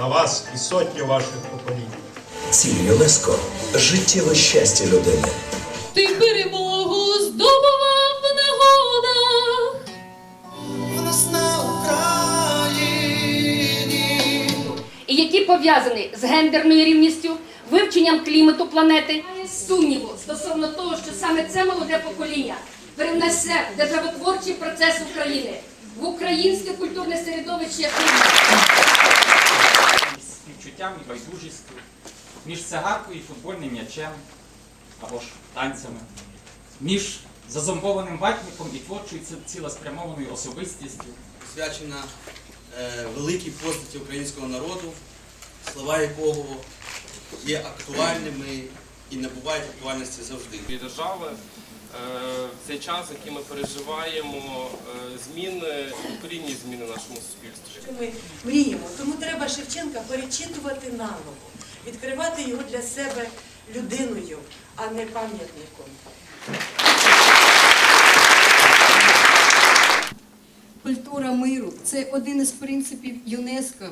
на вас і сотні ваших поколінь. Ціль ЮНЕСКО життєве щастя людини. Ти перемогу здобував в негодах. в нас на Україні. і які пов'язані з гендерною рівністю, вивченням клімату планети. Сумніву стосовно того, що саме це молоде покоління привнесе в державотворчий процес України в українське культурне середовище. Співчуттям і байдужістю, між цигаркою і футбольним м'ячем або ж танцями, між зазомбованим ватником і творчою цілеспрямованою особистістю. присвячена е, великій постаті українського народу, слова якого є актуальними і набувають актуальності завжди. держави. Е, В цей час, який ми переживаємо, е, зміни, корінні зміни в нашому суспільстві. що ми мріємо. Тому треба Шевченка перечитувати наново, відкривати його для себе людиною, а не пам'ятником. Культура миру це один із принципів ЮНЕСКО.